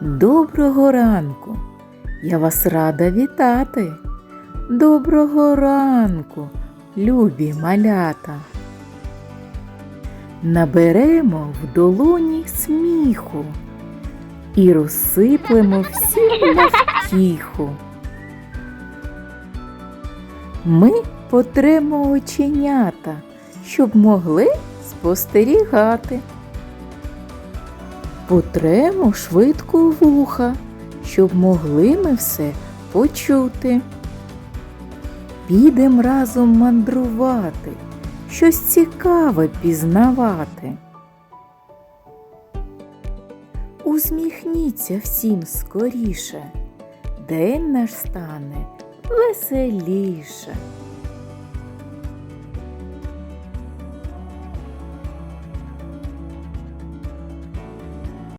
Доброго ранку! Я вас рада вітати. Доброго ранку, любі малята. Наберемо в долоні сміху і розсиплемо всім на втіху. Ми потремо оченята, щоб могли спостерігати. Потремо швидко вуха, щоб могли ми все почути. Підем разом мандрувати, щось цікаве пізнавати. Усміхніться всім скоріше, день наш стане веселіше.